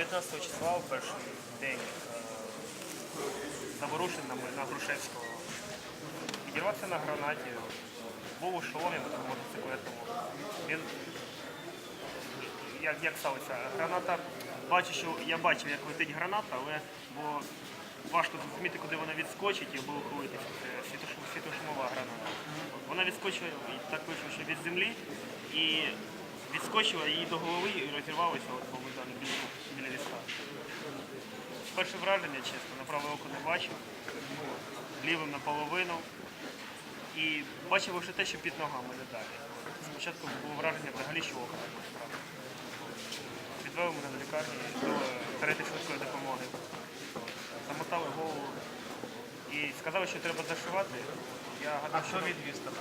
19 числа, в перший день е, на, на Грушевського. Підірвався на гранаті, був у шоломі мотоциклетному. Він як, як сталося? Граната, бачу, що я бачив, як летить граната, але бо важко зрозуміти, куди вона відскочить і. Це світошум, світошумова граната. Вона відскочила так вийшло, що від землі і відскочила їй до голови і розірвалася Майдану біля, візка. Перше враження, чесно, на праве око не бачив, лівим наполовину. І бачив лише те, що під ногами не далі. Спочатку було враження взагалі, що око не справді. Відвели мене до лікарні до карети швидкої допомоги. Замотали голову і сказали, що треба зашивати. Я гадав, що відвіз тебе?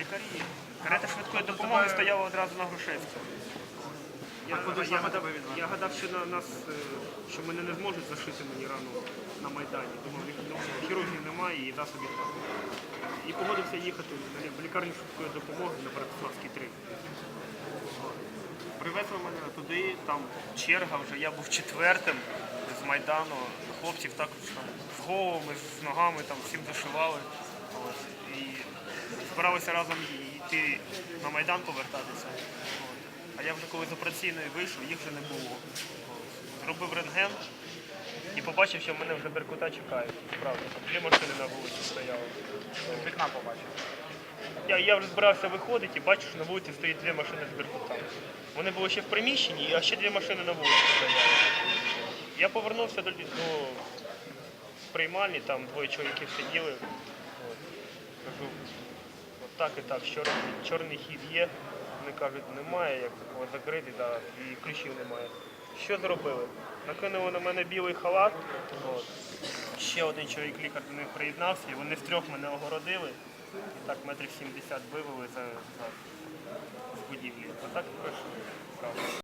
Лікарі. Карета швидкої допомоги стояла одразу на Грушевському. Я, я, гадав, я гадав, що на нас, е, що мене не зможуть зашити мені рану на Майдані. Думав, хірургів немає і засобів там. І погодився їхати в лікарню швидкої допомоги на Братиславській 3. Привезли мене туди, там черга вже, я був четвертим з Майдану. Хлопців також там з головами, з ногами там всім зашивали. От. І збиралися разом йти на Майдан повертатися. А я вже коли з операційної вийшов, їх вже не було. Зробив рентген і побачив, що мене вже Беркута чекають. Справді, там дві машини на вулиці стояли. З вікна побачив. Я, я вже збирався виходити і бачу, що на вулиці стоїть дві машини з Беркутами. Вони були ще в приміщенні, а ще дві машини на вулиці стояли. Я повернувся до, до приймальні, там двоє чоловіків сиділи. Кажу, от так і так, чорний, чорний хід є. Вони кажуть, немає, як такого закритий, да, і ключів немає. Що зробили? Накинули на мене білий халат. От. Ще один чоловік лікар до них приєднався, і вони втрьох мене огородили. І так метрів 70 вивели за, за з будівлі. Отак і пройшли.